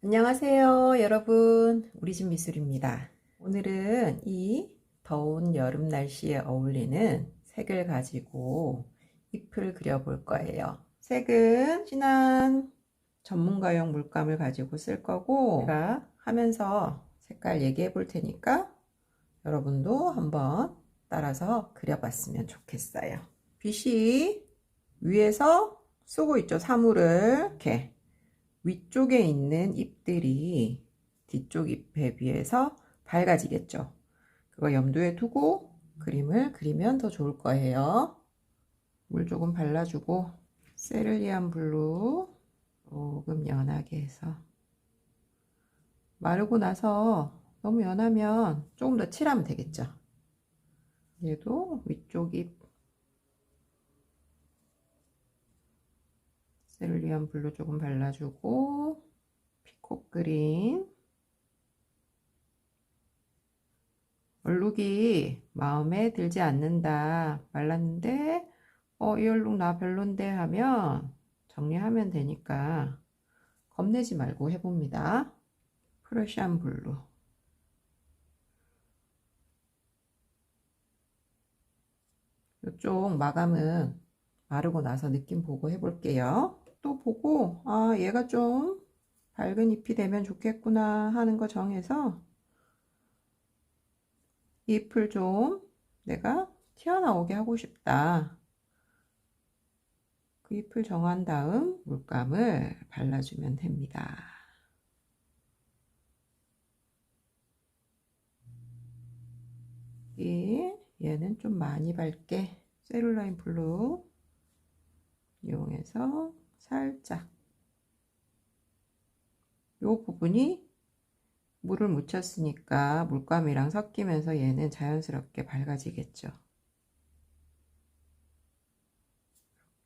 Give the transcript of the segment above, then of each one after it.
안녕하세요 여러분. 우리 집 미술입니다. 오늘은 이 더운 여름 날씨에 어울리는 색을 가지고 잎을 그려볼 거예요. 색은 진한 전문가용 물감을 가지고 쓸 거고 제가 하면서 색깔 얘기해 볼 테니까 여러분도 한번 따라서 그려봤으면 좋겠어요. 빛이 위에서 쓰고 있죠 사물을. 이렇게 위쪽에 있는 잎들이 뒤쪽 잎에 비해서 밝아지겠죠. 그거 염두에 두고 그림을 그리면 더 좋을 거예요. 물 조금 발라주고 세를리안 블루 조금 연하게 해서 마르고 나서 너무 연하면 조금 더 칠하면 되겠죠. 얘도 위쪽 잎 세룰리안 블루 조금 발라주고 피콕 그린. 얼룩이 마음에 들지 않는다. 말랐는데 어, 이 얼룩 나 별론데 하면 정리하면 되니까 겁내지 말고 해봅니다. 프러시안 블루. 이쪽 마감은 마르고 나서 느낌 보고 해볼게요 또 보고 아 얘가 좀 밝은 잎이 되면 좋겠구나 하는 거 정해서 잎을 좀 내가 튀어나오게 하고 싶다. 그 잎을 정한 다음 물감을 발라주면 됩니다. 이 얘는 좀 많이 밝게 셀룰라인 블루 이용해서 살짝 요 부분이 물을 묻혔으니까 물감이랑 섞이면서 얘는 자연스럽게 밝아지겠죠.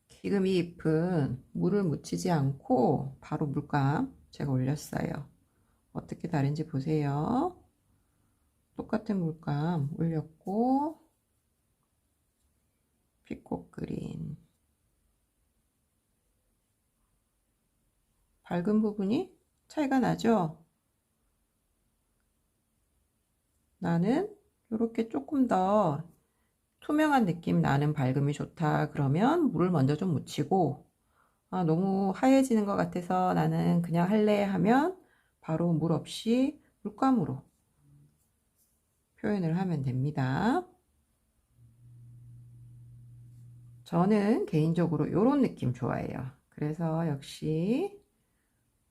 지금 이 잎은 물을 묻히지 않고 바로 물감 제가 올렸어요. 어떻게 다른지 보세요. 똑같은 물감 올렸고 피콕 그린 밝은 부분이 차이가 나죠? 나는 이렇게 조금 더 투명한 느낌 나는 밝음이 좋다 그러면 물을 먼저 좀 묻히고 아, 너무 하얘지는 것 같아서 나는 그냥 할래 하면 바로 물 없이 물감으로 표현을 하면 됩니다. 저는 개인적으로 이런 느낌 좋아해요. 그래서 역시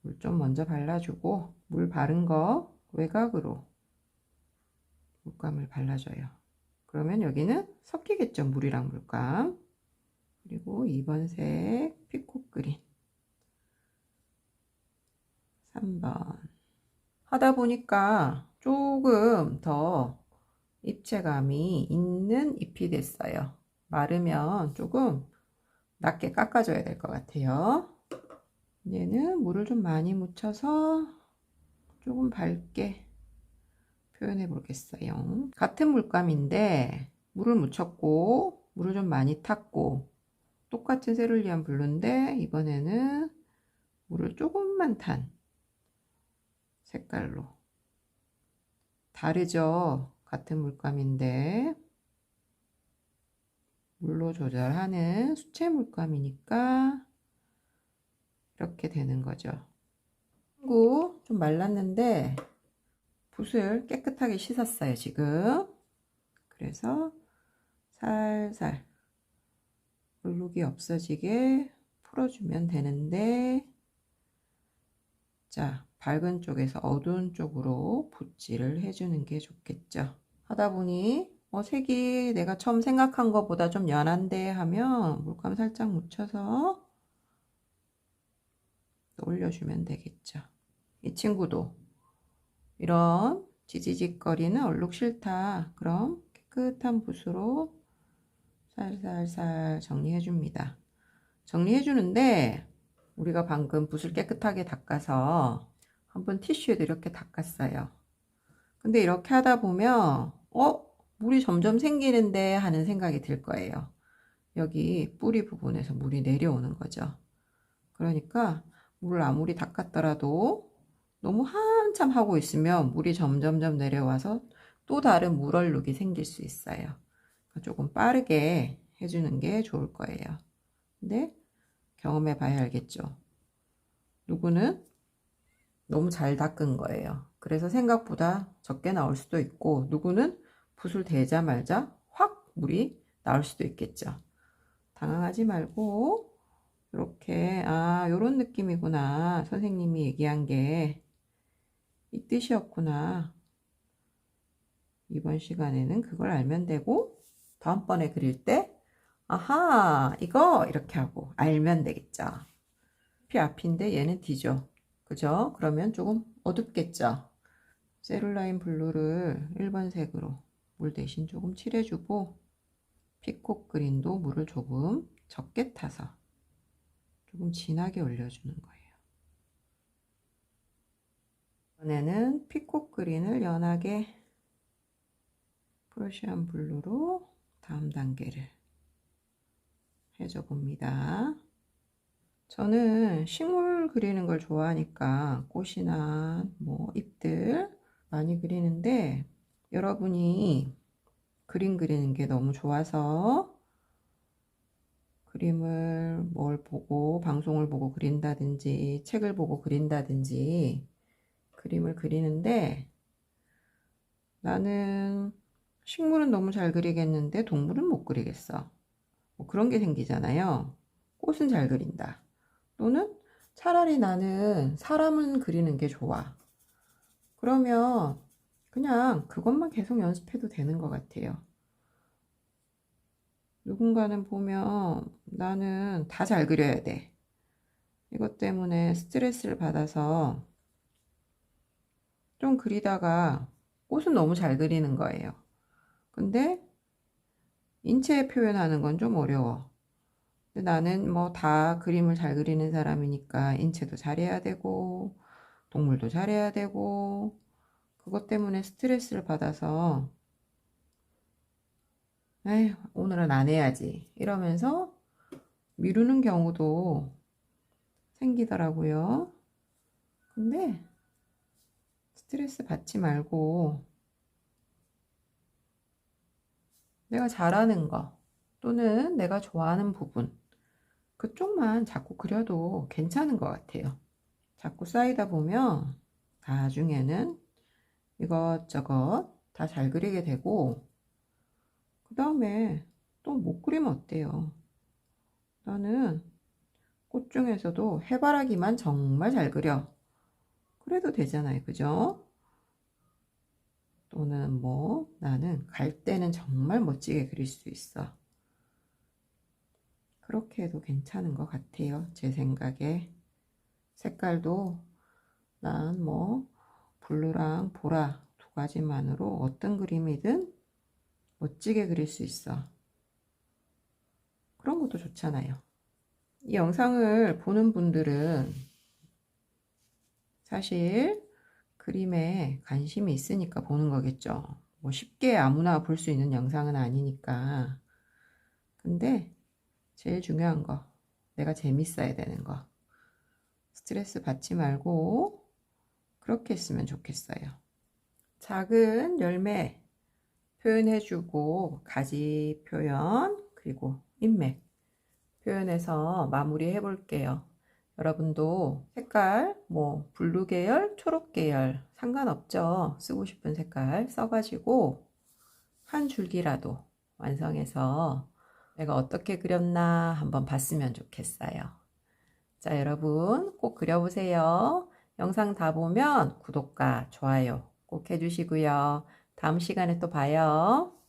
물 좀 먼저 발라주고 물 바른 거 외곽으로 물감을 발라줘요. 그러면 여기는 섞이겠죠. 물이랑 물감. 그리고 2번 색 피콕 그린 3번 하다 보니까 조금 더 입체감이 있는 잎이 됐어요. 마르면 조금 낮게 깎아줘야 될 것 같아요. 얘는 물을 좀 많이 묻혀서 조금 밝게 표현해 보겠어요. 같은 물감인데 물을 묻혔고 물을 좀 많이 탔고 똑같은 세룰리안 블루인데 이번에는 물을 조금만 탄 색깔로 다르죠? 같은 물감인데 물로 조절하는 수채 물감이니까 이렇게 되는 거죠. 친구 좀 말랐는데 붓을 깨끗하게 씻었어요 지금. 그래서 살살 얼룩이 없어지게 풀어주면 되는데 자 밝은 쪽에서 어두운 쪽으로 붓질을 해주는 게 좋겠죠. 하다 보니 어, 색이 내가 처음 생각한 것보다 좀 연한데 하면 물감 살짝 묻혀서 올려주면 되겠죠. 이 친구도 이런 지지직거리는 얼룩 싫다. 그럼 깨끗한 붓으로 살살살 정리해 줍니다. 정리해 주는데 우리가 방금 붓을 깨끗하게 닦아서 한번 티슈에도 이렇게 닦았어요. 근데 이렇게 하다 보면 어? 물이 점점 생기는데 하는 생각이 들 거예요. 여기 뿌리 부분에서 물이 내려오는 거죠. 그러니까 물을 아무리 닦았더라도 너무 한참 하고 있으면 물이 점점점 내려와서 또 다른 물얼룩이 생길 수 있어요. 그러니까 조금 빠르게 해주는 게 좋을 거예요. 근데 경험해 봐야 알겠죠. 누구는 너무 잘 닦은 거예요. 그래서 생각보다 적게 나올 수도 있고, 누구는 붓을 대자마자 확 물이 나올 수도 있겠죠. 당황하지 말고, 이렇게, 아, 요런 느낌이구나. 선생님이 얘기한 게 이 뜻이었구나. 이번 시간에는 그걸 알면 되고, 다음번에 그릴 때, 아하, 이거! 이렇게 하고 알면 되겠죠. 피 앞인데 얘는 D죠. 그죠? 그러면 조금 어둡겠죠. 세룰라인 블루를 1번 색으로 물 대신 조금 칠해주고 피콕 그린도 물을 조금 적게 타서 조금 진하게 올려주는 거예요. 이번에는 피콕 그린을 연하게 프로시안 블루로 다음 단계를 해줘 봅니다. 저는 식물 그리는 걸 좋아하니까 꽃이나 뭐 잎들 많이 그리는데 여러분이 그림 그리는 게 너무 좋아서 그림을 뭘 보고 방송을 보고 그린다든지 책을 보고 그린다든지 그림을 그리는데 나는 식물은 너무 잘 그리겠는데 동물은 못 그리겠어. 뭐 그런 게 생기잖아요. 꽃은 잘 그린다. 또는 차라리 나는 사람은 그리는 게 좋아. 그러면 그냥 그것만 계속 연습해도 되는 것 같아요. 누군가는 보면 나는 다 잘 그려야 돼. 이것 때문에 스트레스를 받아서 좀 그리다가 꽃은 너무 잘 그리는 거예요. 근데 인체 표현하는 건 좀 어려워. 근데 나는 뭐 다 그림을 잘 그리는 사람이니까 인체도 잘해야 되고, 동물도 잘해야 되고, 그것 때문에 스트레스를 받아서, 에휴, 오늘은 안 해야지. 이러면서 미루는 경우도 생기더라고요. 근데 스트레스 받지 말고, 내가 잘하는 거 또는 내가 좋아하는 부분 그쪽만 자꾸 그려도 괜찮은 것 같아요. 자꾸 쌓이다 보면 나중에는 이것저것 다 잘 그리게 되고 그 다음에 또 못 그리면 어때요? 나는 꽃 중에서도 해바라기만 정말 잘 그려. 그래도 되잖아요. 그죠? 또는 뭐 나는 갈 때는 정말 멋지게 그릴 수 있어. 그렇게 해도 괜찮은 것 같아요. 제 생각에. 색깔도 난 뭐 블루랑 보라 두 가지만으로 어떤 그림이든 멋지게 그릴 수 있어. 그런 것도 좋잖아요. 이 영상을 보는 분들은 사실 그림에 관심이 있으니까 보는 거겠죠. 뭐 쉽게 아무나 볼 수 있는 영상은 아니니까. 근데 제일 중요한 거, 내가 재밌어야 되는 거. 스트레스 받지 말고 그렇게 했으면 좋겠어요. 작은 열매 표현해주고 가지 표현 그리고 인맥 표현해서 마무리 해볼게요. 여러분도 색깔 뭐 블루 계열, 초록 계열 상관없죠. 쓰고 싶은 색깔 써가지고 한 줄기라도 완성해서 내가 어떻게 그렸나 한번 봤으면 좋겠어요. 자, 여러분 꼭 그려보세요. 영상 다 보면 구독과 좋아요 꼭 해주시고요. 다음 시간에 또 봐요.